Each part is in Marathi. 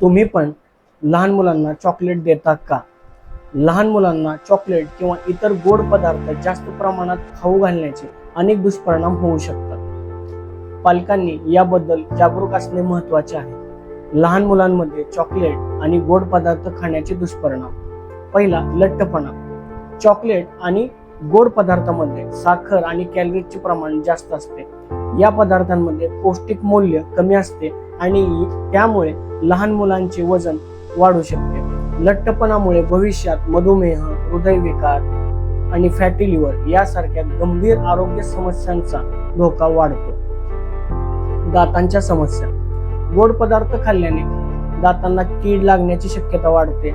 तुम्ही पण लहान मुलांना चॉकलेट देता का? लहान मुलांना चॉकलेट किंवा इतर गोड पदार्थ जास्त प्रमाणात खाऊ घालण्याचे अनेक दुष्परिणाम होऊ शकतात. पालकांनी याबद्दल जागरूक असणे महत्त्वाचे आहे. लहान मुलांमध्ये चॉकलेट आणि गोड पदार्थ खाण्याचे दुष्परिणाम. पहिला लठ्ठपणा. चॉकलेट आणि गोड पदार्थामध्ये साखर आणि कॅलरीजचे प्रमाण जास्त असते. या पदार्थांमध्ये पौष्टिक मूल्य कमी असते आणि त्यामुळे लहान मुलांचे वजन वाढू शकते. लठ्ठपणामुळे भविष्यात मधुमेह हृदयविकार आणि फॅटी लिव्हर यासारख्या गंभीर आरोग्य समस्यांचा धोका वाढतो. दातांच्या समस्या. गोड पदार्थ खाल्ल्याने दातांना कीड लागण्याची शक्यता वाढते.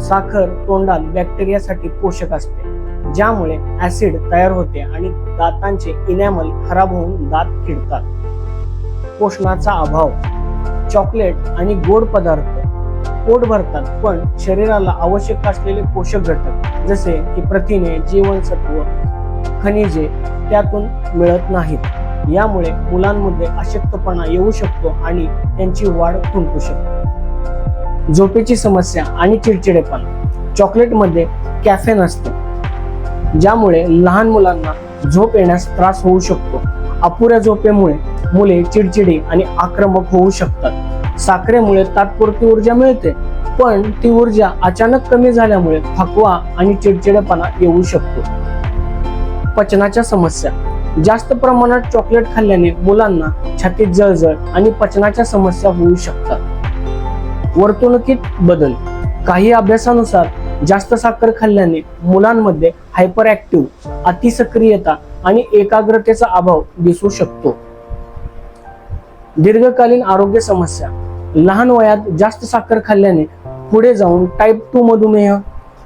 साखर तोंडात बॅक्टेरियासाठी पोषक असते ज्यामुळे ऍसिड तयार होते आणि दातांचे इनॅमल खराब होऊन दात किडतात पोषणाचा अभाव. चॉकलेट आणि गोड पदार्थ पोट भरतात पण शरीराला आवश्यक असलेले पोषक घटक जसे की प्रथिने जीवनसत्व खनिजे त्यातून मिळत नाहीत. यामुळे मुलांमध्ये अशक्तपणा येऊ शकतो आणि त्यांची वाढ खुंटू शकते. झोपेची समस्या आणि चिडचिडेपणा. चॉकलेटमध्ये कॅफेन असते ज्यामुळे लहान मुलांना झोप येण्यास त्रास होऊ शकतो. अपुऱ्या झोपेमुळे मुले चिडचिडी आणि आक्रमक होऊ शकतात. साखरेमुळे तात्पुरती ऊर्जा मिळते पण ती ऊर्जा अचानक कमी झाल्यामुळे थकवा आणि चिडचिडेपणा येऊ शकतो. पचनाच्या समस्या. जास्त प्रमाणात चॉकलेट खाल्ल्याने मुलांना छातीत जळजळ आणि पचनाच्या समस्या होऊ शकतात. वर्तणुकीत बदल. काही अभ्यासानुसार जास्त साखर खाल्ल्याने मुलांमध्ये हायपर ऍक्टिव्ह अतिसक्रियता आणि एकाग्रतेचा अभाव दिसू शकतो. दीर्घकालीन आरोग्य समस्या. लहान वयात जास्त साखर खाल्ल्याने पुढे जाऊन टाईप टू मधुमेह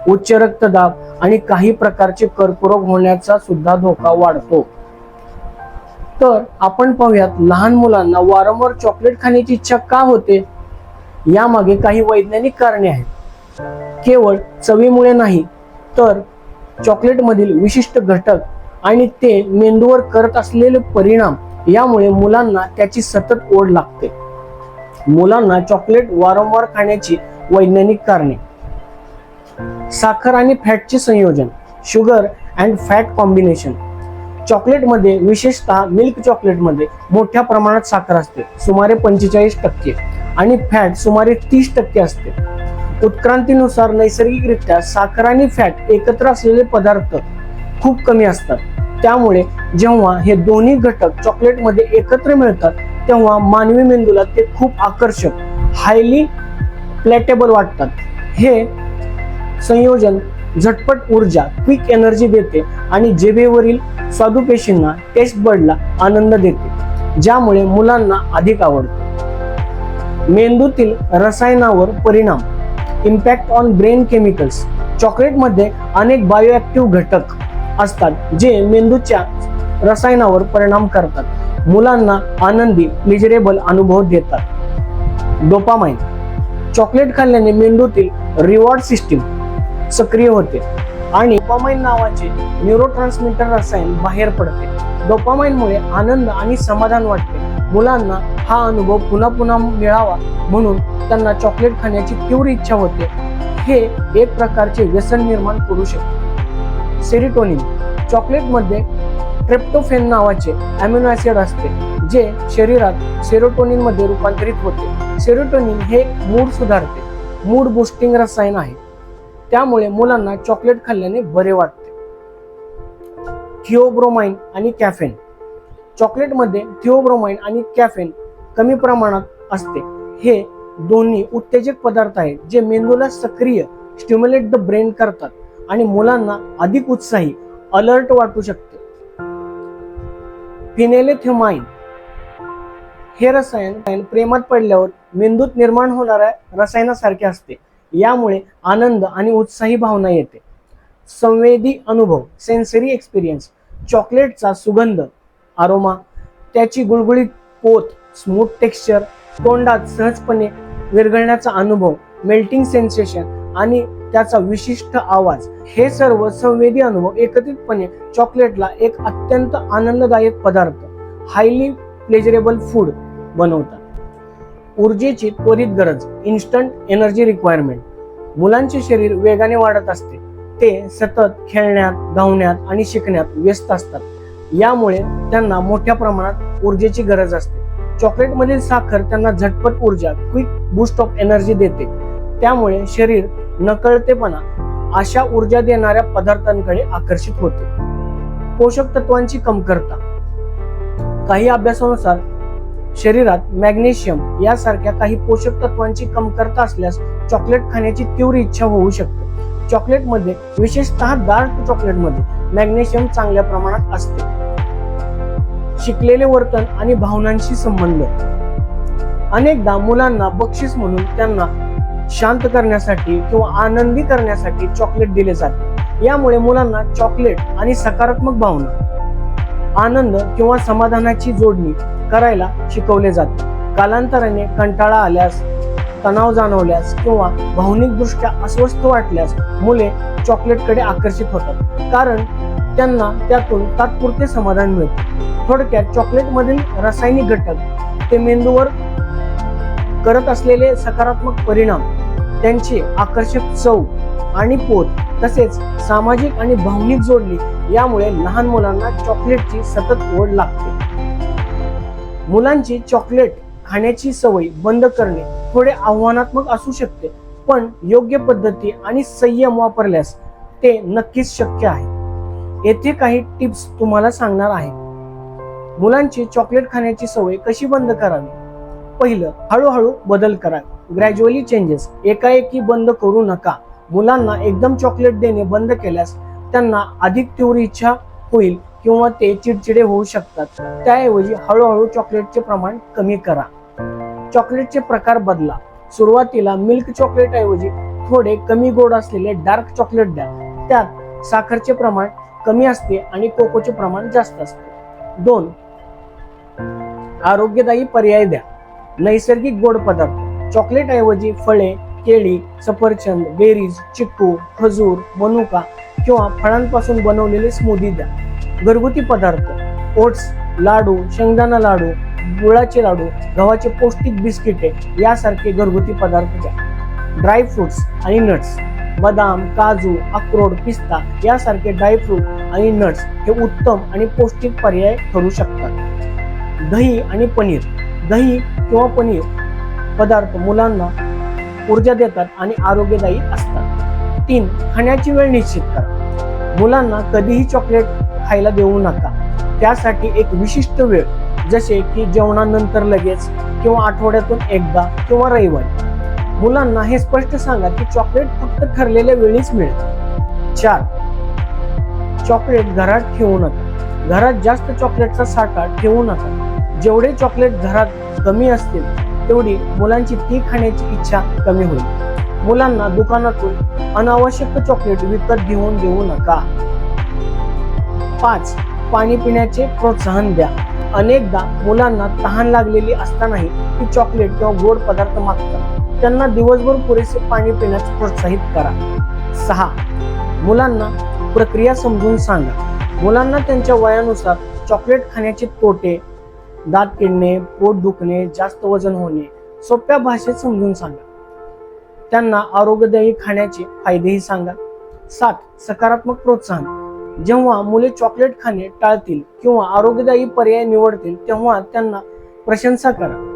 उच्च रक्तदाब आणि काही प्रकारचे कर्करोग होण्याचा सुद्धा धोका वाढतो. तर आपण पाहूयात लहान मुलांना वारंवार चॉकलेट खाण्याची इच्छा का होते? यामागे काही वैज्ञानिक कारणे आहेत. केवळ चवीमुळे नाही तर चॉकलेटमधील विशिष्ट घटक आणि ते मेंदूवर करत असलेले परिणाम यामुळे मुलांना त्याची सतत ओढ लागते. मुलांना चॉकलेट वारंवार खाण्याची वैज्ञानिक कारणे. साखर आणि फॅटचे संयोजन शुगर अँड फॅट कॉम्बिनेशन चॉकलेटमध्ये विशेषतः मिल्क चॉकलेटमध्ये मोठ्या प्रमाणात साखर असते सुमारे पंचेचाळीस टक्के आणि फॅट सुमारे तीस टक्के असते. उत्क्रांतीनुसार नैसर्गिकरित्या साखर आणि फॅट एकत्र असलेले पदार्थ खूप कमी असतात. त्यामुळे जेव्हा हे दोन्ही घटक चॉकलेटमध्ये एकत्र मिळतात तेव्हा मानवी मेंदूला ते खूप आकर्षक हायली प्लॅटेबल वाटतात. हे संयोजन झटपट ऊर्जा क्विक एनर्जी देते आणि जिभेवरील स्वादुपेशींना टेस्ट बर्डला आनंद देते ज्यामुळे मुलांना अधिक आवडते. मेंदूतील रसायनावर परिणाम. इम्पॅक्ट ऑन ब्रेन केमिकल्स चॉकलेटमध्ये अनेक बायोॲक्टिव्ह घटक असतात जे मेंदूच्या रसायनावर परिणाम करतात. मुलांना आनंदी प्लेजरेबल अनुभव देतात. डोपामाइन चॉकलेट खाल्ल्याने मेंदूतील रिवॉर्ड सिस्टीम सक्रिय होते आणि डोपामाइन नावाचे न्यूरोट्रान्समीटर रसायन बाहेर पडते. डोपामाइनमुळे आनंद आणि समाधान वाटते. मुलांना हा अनुभव पुन्हा पुन्हा मिळावा म्हणून त्यांना चॉकलेट खाण्याची तीव्र इच्छा होते. हे एक प्रकारचे व्यसन निर्माण करू शकते. सेरिटोनिन चॉकलेटमध्ये ट्रेप्टोफेन नावाचे अमिनो ऍसिड असते जे शरीरात सेरोटोनिनमध्ये रूपांतरित होते. सेरोटोनिन हे मूड सुधारते मूड बुस्टिंग रसायन आहे. त्यामुळे मुलांना चॉकलेट खाल्ल्याने बरे वाटते. थिओब्रोमाइन आणि कॅफेन चॉकलेटमध्ये थिओब्रोमाइन आणि कॅफेन कमी प्रमाणात असते. हे दोन्ही उत्तेजक पदार्थ आहेत जे मेंदूला सक्रिय स्टिम्युलेट द ब्रेन करतात आणि मुलांना अधिक उत्साही अलर्ट वाटू शकते फिनेलेथिमाइन हे रसायन प्रेमात पडल्यावर मेंदूत निर्माण होणाऱ्या रसायनासारखे असते. यामुळे आनंद आणि उत्साही भावना येते. संवेदी अनुभव सेन्सरी एक्सपिरियन्स चॉकलेटचा सुगंध आरोमा त्याची गुळगुळीत पोत स्मूथ टेक्स्चर तोंडात सहजपणे विरघळण्याचा अनुभव मेल्टिंग सेन्सेशन आणि त्याचा विशिष्ट आवाज. हे सर्व संवेदी अनुभव एकत्रितपणे चॉकलेटला एक अत्यंत आनंददायक पदार्थ हायली प्लेजरेबल फूड बनवतात. ऊर्जेची त्वरित गरज इन्स्टंट एनर्जी रिक्वायरमेंट मुलांचे शरीर वेगाने वाढत असते. ते सतत खेळण्यात धावण्यात आणि शिकण्यात व्यस्त असतात. यामुळे त्यांना मोठ्या प्रमाणात ऊर्जेची गरज असते. चॉकलेटमधील साखर त्यांना झटपट ऊर्जा क्विक बूस्ट ऑफ एनर्जी देते. त्यामुळे शरीर नकळतेपणा अशा ऊर्जा देणाऱ्या पदार्थांकडे आकर्षित होते. पोषक तत्वांची कमतरता. काही अभ्यासानुसार शरीरात मॅग्नेशियम यासारख्या काही पोषक तत्वांची कमतरता असल्यास चॉकलेट खाण्याची तीव्र इच्छा होऊ शकते. चॉकलेटमध्ये विशेषतः डार्क चॉकलेटमध्ये मॅग्नेशियम चांगल्या प्रमाणात असते. शिकलेले वर्तन आणि भावनांशी संबंध. अनेकदा मुलांना बक्षीस म्हणून त्यांना शांत करण्यासाठी किंवा आनंदी करण्यासाठी चॉकलेट दिले जाते. यामुळे मुलांना चॉकलेट आणि सकारात्मक भावना आनंद किंवा समाधानाची जोडणी करायला शिकवले जाते. कालांतराने कंटाळा आल्यास तणाव जाणवल्यास किंवा भावनिकदृष्ट्या अस्वस्थ वाटल्यास मुले चॉकलेटकडे आकर्षित होतात. कारण त्यांना त्यातून तात्पुरते समाधान मिळते. थोडक्यात चॉकलेटमधील रासायनिक घटक ते मेंदूवर करत असलेले सकारात्मक परिणाम त्यांची आकर्षक चव आणि पोत तसेच सामाजिक आणि भावनिक जोडली यामुळे लहान मुलांना चॉकलेटची सतत ओढ लागते. मुलांची चॉकलेट खाण्याची सवय बंद करणे थोडे आव्हानात्मक असू शकते पण योग्य पद्धती आणि संयम वापरल्यास ते नक्कीच शक्य आहे. येथे काही टिप्स तुम्हाला सांगणार आहे. मुलांची चॉकलेट खाण्याची सवय कशी बंद करावी? पहिलं हळूहळू बदल करा. ग्रॅज्युअली चेंजेस एकाएकी बंद करू नका. मुलांना एकदम चॉकलेट देणे बंद केल्यास त्यांना अधिक तीव्र इच्छा होईल किंवा ते चिडचिडे होऊ शकतात. त्याऐवजी हळूहळू चॉकलेटचे प्रमाण कमी करा. चॉकलेटचे प्रकार बदला. सुरुवातीला मिल्क चॉकलेट ऐवजी थोडे कमी गोड असलेले डार्क चॉकलेट द्या. त्यात साखरचे प्रमाण कमी असते आणि कोकोचे प्रमाण जास्त असते. दोन आरोग्यदायी पर्याय द्या. नैसर्गिक गोड पदार्थ. चॉकलेटऐवजी फळे केळी सफरचंद बेरीज चिक्कू खजूर मनुका किंवा फळांपासून बनवलेले स्मूदी द्या. घरगुती पदार्थ ओट्स लाडू शेंगदाणा लाडू गुळाचे लाडू गव्हाचे पौष्टिक बिस्किटे यासारखे घरगुती पदार्थ द्या. ड्रायफ्रुट्स आणि नट्स बदाम काजू अक्रोड पिस्ता यासारखे ड्रायफ्रूट आणि नट्स हे उत्तम आणि पौष्टिक पर्याय ठरू शकतात. दही आणि पनीर दही किंवा पनीर पदार्थ मुलांना ऊर्जा देतात आणि आरोग्यदायी असतात. तीन खाण्याची वेळ निश्चित करा. मुलांना कधीही चॉकलेट खायला देऊ नका. त्यासाठी एक विशिष्ट वेळ जसे की जेवणानंतर लगेच किंवा आठवड्यातून एकदा किंवा रविवारी. मुलांना हे स्पष्ट सांगा की चॉकलेट फक्त ठरलेल्या वेळीच मिळते. चार चॉकलेट घरात ठेवू नका. घरात जास्त चॉकलेटचा साठा ठेवू नका. जेवढे चॉकलेट घरात कमी असतील तेवढी मुलांची ती खाण्याची इच्छा कमी होईल. मुलांना दुकानातून अनावश्यक चॉकलेट विकत घेऊन देऊ नका. पाच पाणी पिण्याचे प्रोत्साहन द्या. अनेकदा मुलांना तहान लागलेली असतानाही ती चॉकलेट किंवा गोड पदार्थ मागतात. त्यांना दिवसभर पुरेसे पाणी पिण्यास प्रोत्साहित करा. सहा मुलांना प्रक्रिया समजून सांगा. मुलांना त्यांच्या वयानुसार चॉकलेट खाण्याचे तोटे दात किडणे पोट दुखणे जास्त वजन होणे सोप्या भाषेत समजून सांगा. त्यांना आरोग्यदायी खाण्याचे फायदेही सांगा. सात सकारात्मक प्रोत्साहन. जेव्हा मुले चॉकलेट खाणे टाळतील किंवा आरोग्यदायी पर्याय निवडतील तेव्हा त्यांना प्रशंसा करा.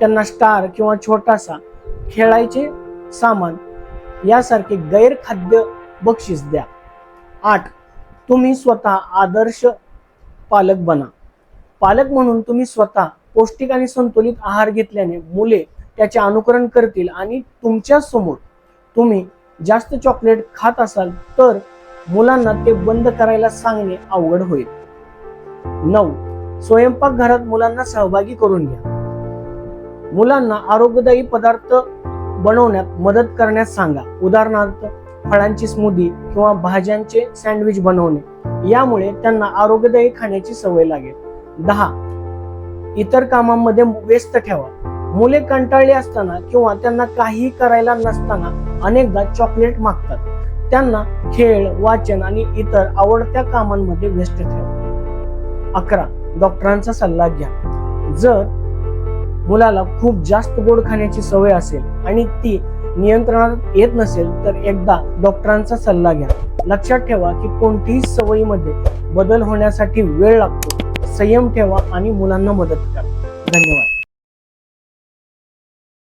त्यांना स्टार किंवा छोटासा खेळायचे सामान यासारखे गैरखाद्य बक्षीस द्या. आठ तुम्ही स्वतः आदर्श पालक बना. पालक म्हणून तुम्ही स्वतः पौष्टिक आणि संतुलित आहार घेतल्याने मुले त्याचे अनुकरण करतील आणि तुमच्यासमोर तुम्ही जास्त चॉकलेट खात असाल तर मुलांना ते बंद करायला सांगणे अवघड होईल. नऊ स्वयंपाक घरात मुलांना सहभागी करून घ्या. मुलांना आरोग्यदायी पदार्थ बनवण्यात मदत करण्यास सांगा. उदाहरणार्थ फळांची स्मूदी किंवा भाज्यांचे सँडविच बनवणे. यामुळे त्यांना आरोग्यदायी खाण्याची सवय लागेल. दहा. इतर कामांमध्ये व्यस्त ठेवा. मुले कंटाळली असताना किंवा त्यांना काही करायला नसताना अनेकदा चॉकलेट मागतात. त्यांना खेळ वाचन आणि इतर आवडत्या कामांमध्ये व्यस्त ठेवा. अकरा. डॉक्टरांचा सल्ला घ्या. जर मुलाला खूप जास्त गोड खाण्याची सवय असेल आणि ती नियंत्रणात येत नसेल तर एकदा डॉक्टरांचा सल्ला घ्या. लक्षात ठेवा की कोणतीही सवयीमध्ये बदल होण्यासाठी वेळ लागतो. संयम ठेवा आणि मुलांना मदत करा. धन्यवाद.